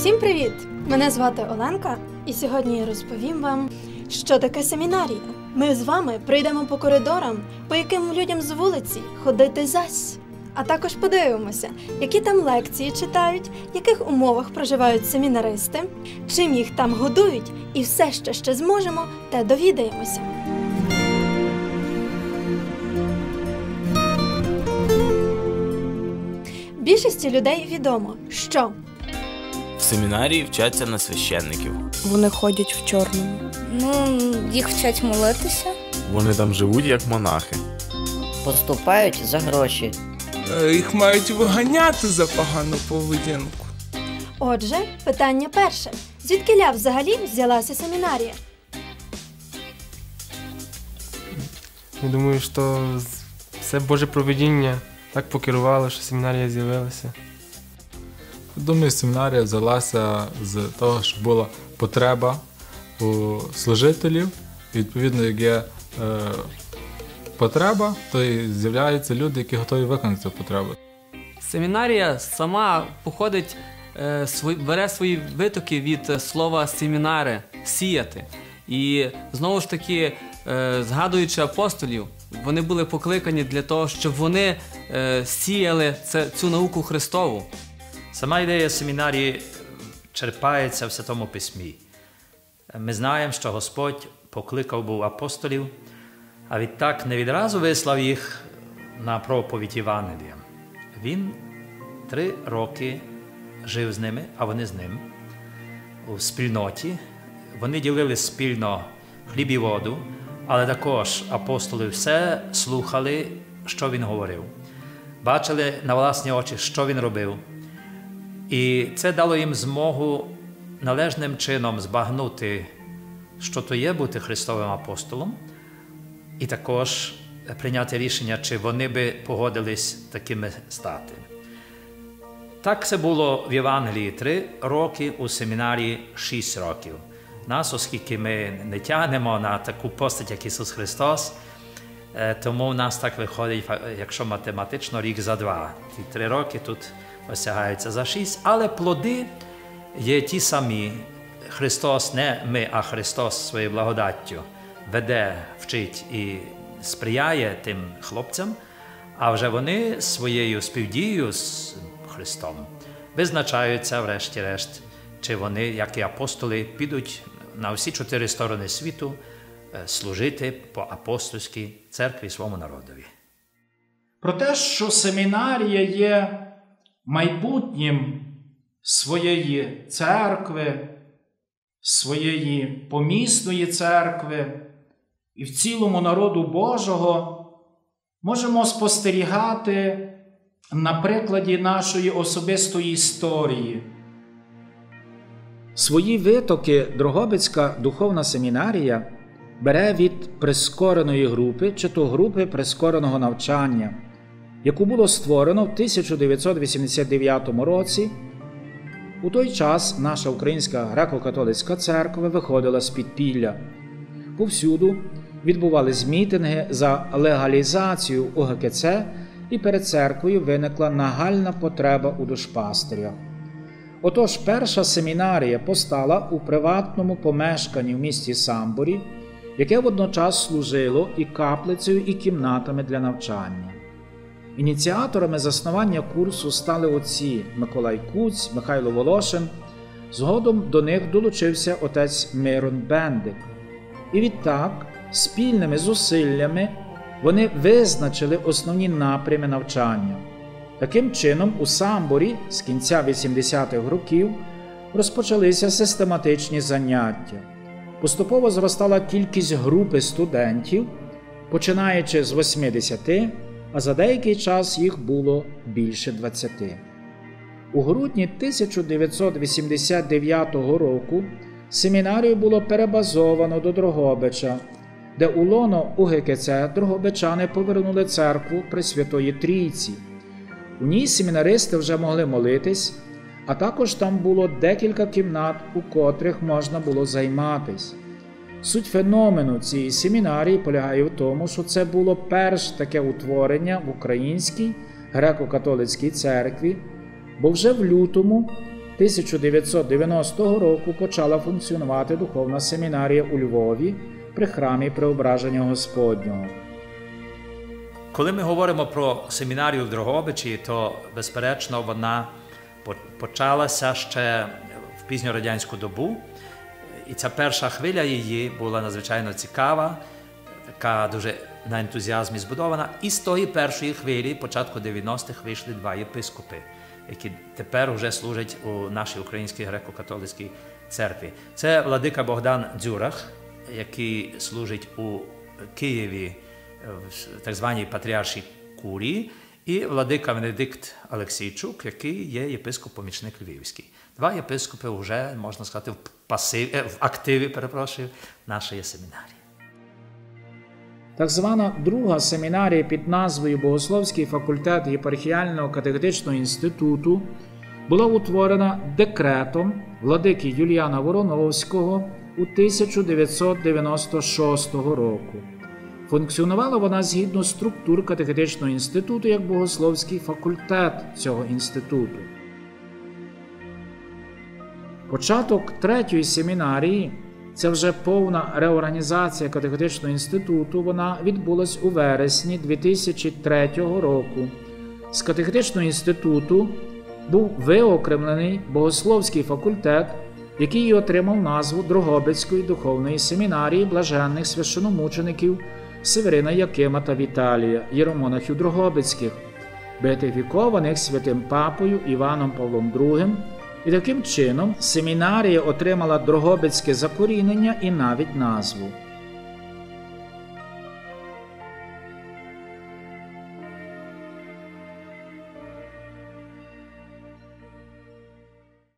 Всім привіт! Мене звати Оленка, і сьогодні я розповім вам, що таке семінарія. Ми з вами прийдемо по коридорам, по яким людям з вулиці ходити зась. А також подивимося, які там лекції читають, в яких умовах проживають семінаристи, чим їх там годують, і все, що ще зможемо, те довідаємося. Більшості людей відомо, що семінарії вчаться на священників. Вони ходять в чорному. Ну, їх вчать молитися. Вони там живуть як монахи. Поступають за гроші. Е, Їх мають виганяти за погану поведінку. Отже, питання перше: звідки ля взагалі взялася семінарія? Я думаю, що все Боже проведіння так покерувало, що семінарія з'явилася. Думаю, семінарія взялася з того, що була потреба у служителів. Відповідно, як є е, потреба, то і з'являються люди, які готові виконати цю потребу. Семінарія сама походить, е, свої- бере свої витоки від слова семінари сіяти. І знову ж таки, е, згадуючи апостолів, вони були покликані для того, щоб вони е, сіяли це, цю науку Христову. Сама ідея семінарії черпається в Святому Письмі. Ми знаємо, що Господь покликав був апостолів, а відтак не відразу вислав їх на проповідь Євангелія. Він три роки жив з ними, а вони з ним у спільноті. Вони ділили спільно хліб і воду, але також апостоли все слухали, що він говорив, бачили на власні очі, що він робив. І це дало їм змогу належним чином збагнути, що то є бути Христовим апостолом, і також прийняти рішення, чи вони би погодились такими стати. Так це було в Євангелії три роки, у семінарії шість років. Нас, оскільки ми не тягнемо на таку постать, як Ісус Христос, е, тому в нас так виходить, якщо математично, рік за два. Ті три роки тут осягаються за шість, але плоди є ті самі. Христос, не ми, а Христос своєю благодаттю веде, вчить і сприяє тим хлопцям, а вже вони своєю співдією з Христом визначаються, врешті-решт, чи вони, як і апостоли, підуть на всі чотири сторони світу е, служити по апостольській церкві своєму народові. про те, що семінарія є майбутнім своєї церкви, своєї помісної церкви і в цілому народу Божого, можемо спостерігати на прикладі нашої особистої історії. Свої витоки Дрогобицька духовна семінарія бере від прискореної групи чи то групи прискореного навчання, яку було створено в 1989 році. У той час наша Українська греко-католицька церква виходила з підпілля. Повсюду відбувались мітинги за легалізацію УГКЦ, і перед церквою виникла нагальна потреба у душпастирях. Отож, перша семінарія постала у приватному помешканні в місті Самборі, яке водночас служило і каплицею, і кімнатами для навчання. Ініціаторами заснування курсу стали отці Миколай Куць, Михайло Волошин. Згодом до них долучився отець Мирон Бендик. І відтак, спільними зусиллями, вони визначили основні напрями навчання. Таким чином, у Самборі з кінця 80-х років розпочалися систематичні заняття. Поступово зростала кількість групи студентів, починаючи з 80, а за деякий час їх було більше 20. У грудні 1989 року семінарію було перебазовано до Дрогобича, де у лоно УГКЦ Дрогобичани повернули церкву Пресвятої Трійці. У ній семінаристи вже могли молитись, а також там було декілька кімнат, у котрих можна було займатись. Суть феномену цієї семінарії полягає в тому, що це було перше таке утворення в українській греко-католицькій церкві, бо вже в лютому 1990 року почала функціонувати духовна семінарія у Львові при храмі Преображення Господнього. Коли ми говоримо про семінарію в Дрогобичі, то безперечно вона почалася ще в пізньорадянську добу. І ця перша хвиля її була надзвичайно цікава, така дуже на ентузіазмі збудована. І з тої першої хвилі, початку 90-х, вийшли два єпископи, які тепер вже служать у нашій українській греко-католицькій церкві. Це владика Богдан Дзюрах, який служить у Києві в так званій патріаршій курії, і владика Венедикт Олексійчук, який є єпископ-помічник Львівський. Два єпископи вже, можна сказати, в, пасиві, е, в активі, перепрошую, нашої семінарії. Так звана друга семінарія під назвою Богословський факультет єпархіального катехетичного інституту була утворена декретом владики Юліана Вороновського у 1996 року. Функціонувала вона згідно структур катехетичного інституту як богословський факультет цього інституту. Початок третьої семінарії це вже повна реорганізація катехетичного інституту. Вона відбулась у вересні 2003 року. З катехетичного інституту був виокремлений богословський факультет, який отримав назву Дрогобицької духовної семінарії блаженних священомучеників Северина Якима та Віталія, єромонахів Дрогобицьких, бетифікованих святим папою Іваном Павлом II, і таким чином семінарія отримала Дрогобицьке закорінення і навіть назву.